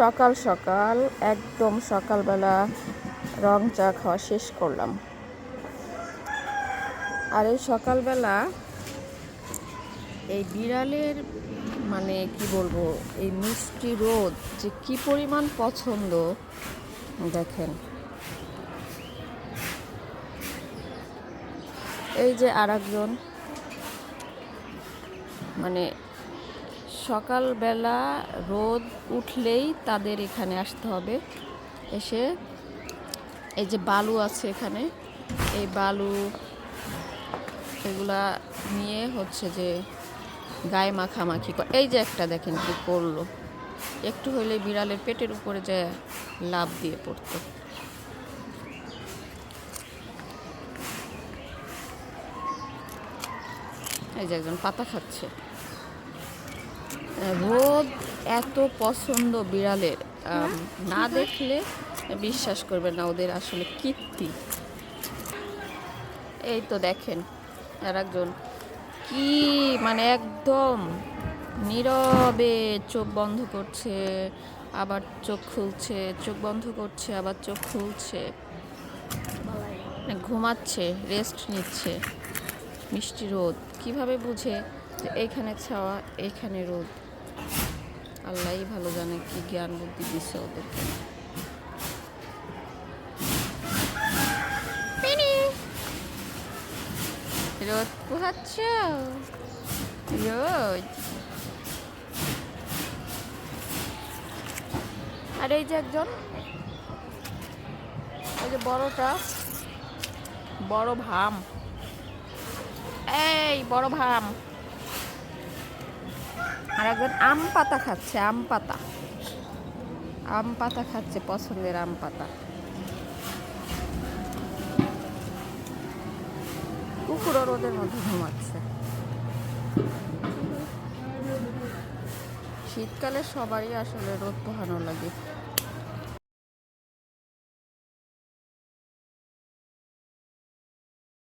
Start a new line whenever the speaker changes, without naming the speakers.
সকাল সকাল, একদম সকালবেলা রং চা খাওয়া শেষ করলাম। আর এই সকালবেলা এই বিড়ালের মানে কি বলব, এই মিষ্টি রোদ যে কি পরিমাণ পছন্দ, দেখেন। এই যে আর মানে সকালবেলা রোদ উঠলেই তাদের এখানে আসতে হবে। এসে এই যে বালু আছে এখানে, এই বালু এগুলা নিয়ে হচ্ছে যে গায়ে মাখামাখি করে এই যে একটা দেখেন কি করল। একটু হইলে বিড়ালের পেটের উপরে যে লাভ দিয়ে পড়তো। এই যে একজন পাতা খাচ্ছে। রোদ এত পছন্দ বিড়ালের। না দেখলে বিশ্বাস করবে না ওদের আসলে কীর্তি। এই তো দেখেন আর একজন কি মানে একদম নীরবে চোখ বন্ধ করছে, আবার চোখ খুলছে, চোখ বন্ধ করছে, আবার চোখ খুলছে। মানে ঘুমাচ্ছে রেস্ট নিচ্ছে। মিষ্টি রোদ, কীভাবে বুঝে? যে এইখানে ছাওয়া এইখানে রোদ। আল্লাহই ভালো জানে কি জ্ঞান বুদ্ধি দিছে ওদেরকে। রোদ পোহাচ্ছ? রোদ। আর এই যে একজন ওই যে বড়টা বড় ভাম। এই বড় ভাম। আর একজন আম পাতা খাচ্ছে, আম পাতা। আম পাতা খাচ্ছে, পছন্দের আম পাতা। কুকুরও রোদের মধ্যে ঘুমাচ্ছে। শীতকালে সবারই আসলে রোদ পোহানো লাগে।